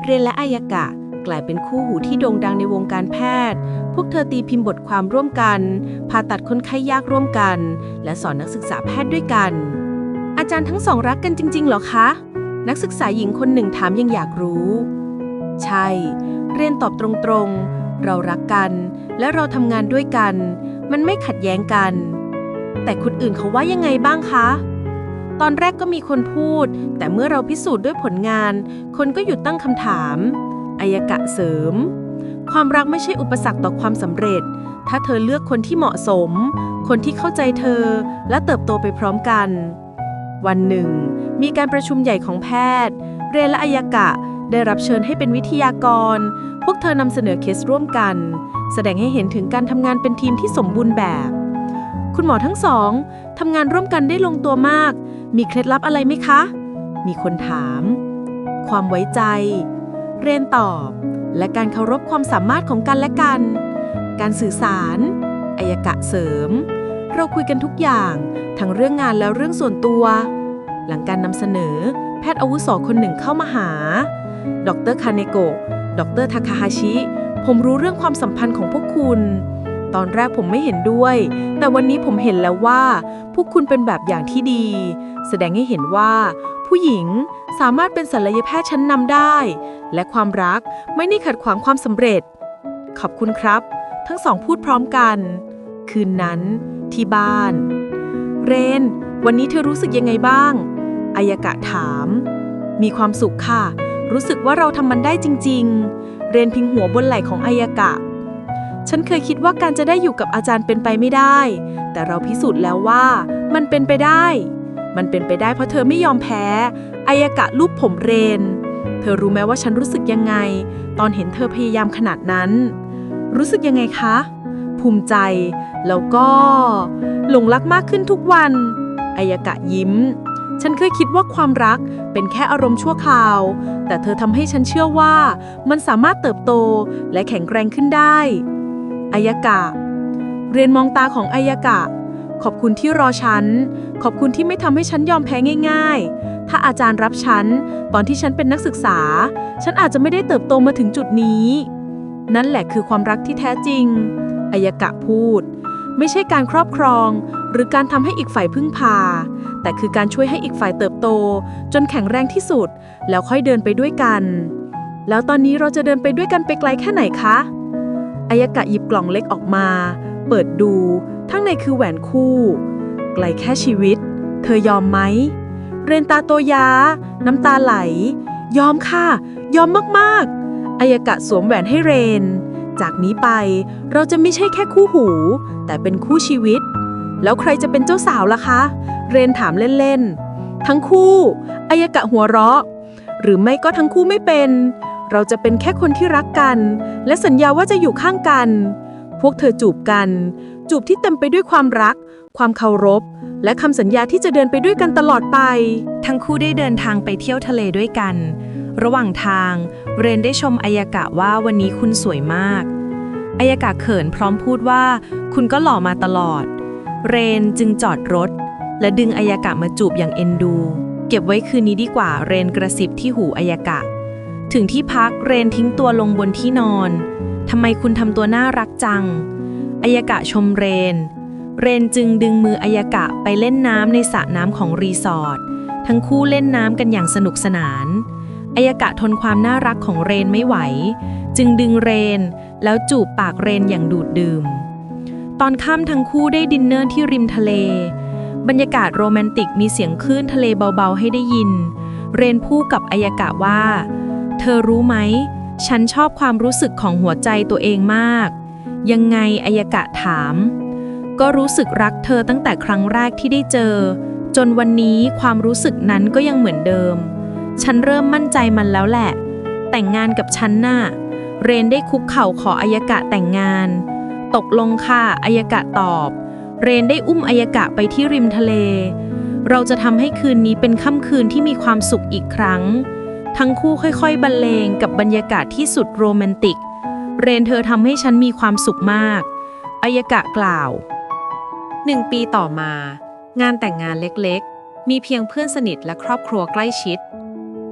เรนและอายากะกลายเป็นคู่หูที่โด่งดังในวงการแพทย์ พวกเธอตีพิมพ์บทความร่วมกัน ผ่าตัดคนไข้ยากร่วมกัน และสอนนักศึกษาแพทย์ด้วยกัน อาจารย์ทั้งสองรักกันจริง ๆ หรอคะ นักศึกษาหญิงคนหนึ่งถามยังอยากรู้ ใช่ เรียนตอบตรงๆ เรารักกัน และเราทำงานด้วยกัน มันไม่ขัดแย้งกัน แต่คนอื่นเขาว่ายังไงบ้างคะ ตอนแรกก็มีคนพูด แต่เมื่อเราพิสูจน์ด้วยผลงาน คนก็หยุดตั้งคำถามอายกะเสริม ความรักไม่ใช่อุปสรรคต่อความสำเร็จ ถ้าเธอเลือกคนที่เหมาะสม คนที่เข้าใจเธอและเติบโตไปพร้อมกัน วันหนึ่ง มีการประชุมใหญ่ของแพทย์ เรนและอายกะได้รับเชิญให้เป็นวิทยากร พวกเธอนำเสนอเคสร่วมกัน แสดงให้เห็นถึงการทำงานเป็นทีมที่สมบูรณ์แบบ คุณหมอทั้งสองทำงานร่วมกันได้ลงตัวมาก มีเคล็ดลับอะไรไหมคะ มีคนถาม ความไว้ใจ เรียนตอบ และการเคารพความสามารถของกันและกัน การสื่อสาร อายกะเสริม เราคุยกันทุกอย่าง ทั้งเรื่องงานและเรื่องส่วนตัว หลังการนำเสนอ แพทย์อาวุโสคนหนึ่งเข้ามาหา ดรคาเนโกะ ดรทาคาฮาชิ ผมรู้เรื่องความสัมพันธ์ของพวกคุณ ตอนแรกผมไม่เห็นด้วย แต่วันนี้ผมเห็นแล้วว่า พวกคุณเป็นแบบอย่างที่ดี แสดงให้เห็นว่า ผู้หญิงสามารถเป็นศัลยแพทย์ชั้นนำได้ และความรักไม่ได้ขัดขวางความสำเร็จ ขอบคุณครับ ทั้งสองพูดพร้อมกัน คืนนั้น ที่บ้าน เรน วันนี้เธอรู้สึกยังไงบ้างอายกะถาม มีความสุขค่ะ รู้สึกว่าเราทำมันได้จริง ๆ เรนพิงหัวบนไหล่ของอายกะ ฉันเคยคิดว่าการจะได้อยู่กับอาจารย์เป็นไปไม่ได้ แต่เราพิสูจน์แล้วว่ามันเป็นไปได้ มันเป็นไปได้เพราะเธอไม่ยอมแพ้อายกะลูบผมเรน เธอรู้ไหมว่าฉันรู้สึกยังไง ตอนเห็นเธอพยายามขนาดนั้น รู้สึกยังไงคะ ภูมิใจ แล้วก็หลงรักมากขึ้นทุกวันอายกะยิ้ม ฉันเคยคิดว่าความรักเป็นแค่อารมณ์ชั่วคราว แต่เธอทำให้ฉันเชื่อว่ามันสามารถเติบโตและแข็งแกร่งขึ้นได้ อายกะ เรียนมองตาของอายกะ ขอบคุณที่รอฉัน ขอบคุณที่ไม่ทำให้ฉันยอมแพ้ง่าย ๆ ถ้าอาจารย์รับฉัน ตอนที่ฉันเป็นนักศึกษา ฉันอาจจะไม่ได้เติบโตมาถึงจุดนี้ นั่นแหละคือความรักที่แท้จริงอายกะพูด ไม่ใช่การครอบครอง หรือการทำให้อีกฝ่ายพึ่งพา แต่คือการช่วยให้อีกฝ่ายเติบโต จนแข็งแรงที่สุด แล้วค่อยเดินไปด้วยกัน แล้วตอนนี้เราจะเดินไปด้วยกันไปไกลแค่ไหนคะ อายกะหยิบกล่องเล็กออกมา เปิดดู ทั้งในคือแหวนคู่ ไกลแค่ชีวิต เธอยอมไหม เรนตาโตยา น้ำตาไหล ยอมค่ะ ยอมมากๆ อายกะสวมแหวนให้เรน จากนี้ไปเราจะไม่ใช่แค่คู่หู แต่เป็นคู่ชีวิต แล้วใครจะเป็นเจ้าสาวล่ะคะ เรนถามเล่นๆ ทั้งคู่ อายกะหัวเราะ หรือไม่ก็ทั้งคู่ไม่เป็น เราจะเป็นแค่คนที่รักกัน และสัญญาว่าจะอยู่ข้างกัน พวกเธอจูบกัน จูบที่เต็มไปด้วยความรัก ความเคารพ และคำสัญญาที่จะเดินไปด้วยกันตลอดไป ทั้งคู่ได้เดินทางไปเที่ยวทะเลด้วยกัน ระหว่างทางเรนได้ชมอายกะว่าวันนี้คุณสวยมากอายกะเขินพร้อมพูดว่า คุณก็หล่อมาตลอด เรนจึงจอดรถ และดึงอายกะมาจูบอย่างเอ็นดู เก็บไว้คืนนี้ดีกว่าเรนกระซิบที่หูอายกะ ถึงที่พักเรนทิ้งตัวลงบนที่นอน ทำไมคุณทำตัวน่ารักจัง อายกะชมเรน เรนจึงดึงมืออายกะไปเล่นน้ำในสระน้ำของรีสอร์ท ทั้งคู่เล่นน้ำกันอย่างสนุกสนาน อายกะทนความน่ารักของเรนไม่ไหว จึงดึงเรนแล้วจูบปากเรนอย่างดูดดื่ม ตอนค่ำทั้งคู่ได้ดินเนอร์ที่ริมทะเล บรรยากาศโรแมนติกมีเสียงคลื่นทะเลเบาๆให้ได้ยิน เรนพูดกับอายกะว่า เธอรู้ไหม ฉันชอบความรู้สึกของหัวใจตัวเองมาก ยังไงอายกะถาม ก็รู้สึกรักเธอตั้งแต่ครั้งแรกที่ได้เจอ จนวันนี้ความรู้สึกนั้นก็ยังเหมือนเดิม ฉันเริ่มมั่นใจมันแล้วแหละ แต่งงานกับฉันน่ะ เรนได้คุกเข่าขออายกะแต่งงาน ตกลงค่ะอายกะตอบ เรนได้อุ้มอายกะไปที่ริมทะเล เราจะทำให้คืนนี้เป็นค่ำคืนที่มีความสุขอีกครั้ง ทั้งคู่ค่อยๆ บรรเลงกับบรรยากาศที่สุดโรแมนติก เรนเธอทำให้ฉันมีความสุขมาก อายกะกล่าว หนึ่งปีต่อมา งานแต่งงานเล็กๆ มีเพียงเพื่อนสนิทและครอบครัวใกล้ชิด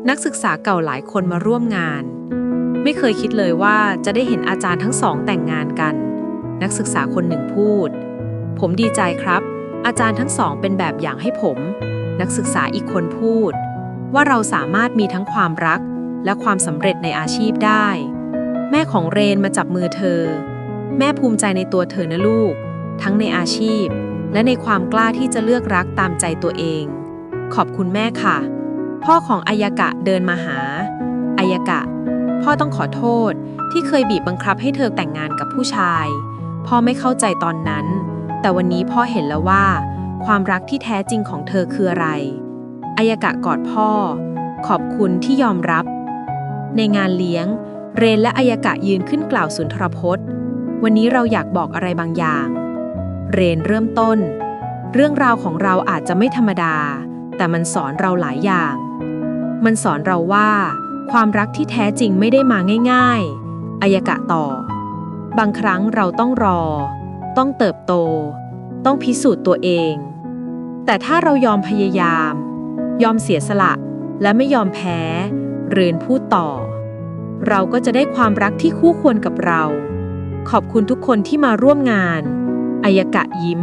นักศึกษาเก่าหลายคนมาร่วมงาน ไม่เคยคิดเลยว่าจะได้เห็นอาจารย์ทั้งสองแต่งงานกัน นักศึกษาคนหนึ่งพูด ผมดีใจครับ อาจารย์ทั้งสองเป็นแบบอย่างให้ผม นักศึกษาอีกคนพูด ว่าเราสามารถมีทั้งความรักและความสำเร็จในอาชีพได้ แม่ของเรนมาจับมือเธอ แม่ภูมิใจในตัวเธอนะลูก ทั้งในอาชีพ และในความกล้าที่จะเลือกรักตามใจตัวเอง ขอบคุณแม่ค่ะ พ่อของอายากะเดินมาหาอายากะ พ่อต้องขอโทษที่เคยบีบบังคับให้เธอแต่งงานกับผู้ชาย พ่อไม่เข้าใจตอนนั้น แต่วันนี้พ่อเห็นแล้วว่า ความรักที่แท้จริงของเธอคืออะไร อายากะกอดพ่อ ขอบคุณที่ยอมรับ ในงานเลี้ยง เรนและอายากะยืนขึ้นกล่าวสุนทรพจน์ วันนี้เราอยากบอกอะไรบางอย่าง เรนเริ่มต้น เรื่องราวของเราอาจจะไม่ธรรมดา แต่มันสอนเราหลายอย่าง มันสอนเราว่า ความรักที่แท้จริงไม่ได้มาง่าย ๆอายากะต่อ บางครั้งเราต้องรอ ต้องเติบโต ต้องพิสูจน์ตัวเอง แต่ถ้าเรายอมพยายาม ยอมเสียสละ และไม่ยอมแพ้ เรือนพูดต่อ เราก็จะได้ความรักที่คู่ควรกับเรา ขอบคุณทุกคนที่มาร่วมงานอายกะยิ้ม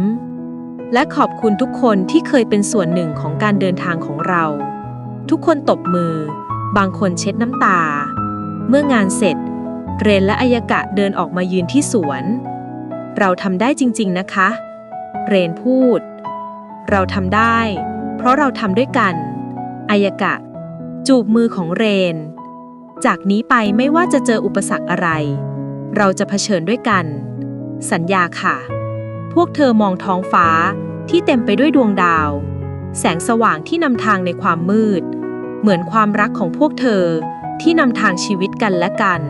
และขอบคุณทุกคนที่เคยเป็นส่วนหนึ่งของการเดินทางของเรา ทุกคนตบมือ บางคนเช็ดน้ำตา เมื่องานเสร็จ เรนและอายกะเดินออกมายืนที่สวน เราทำได้จริง ๆนะคะ เรนพูด เราทำได้ เพราะเราทำด้วยกัน อายกะ จูบมือของเรน จากนี้ไปไม่ว่าจะเจออุปสรรคอะไร เราจะเผชิญด้วยกัน สัญญาค่ะ พวกเธอมองท้องฟ้าที่เต็มไปด้วยดวงดาว แสงสว่างที่นำทางในความมืด เหมือนความรักของพวกเธอที่นำทางชีวิตกันและกัน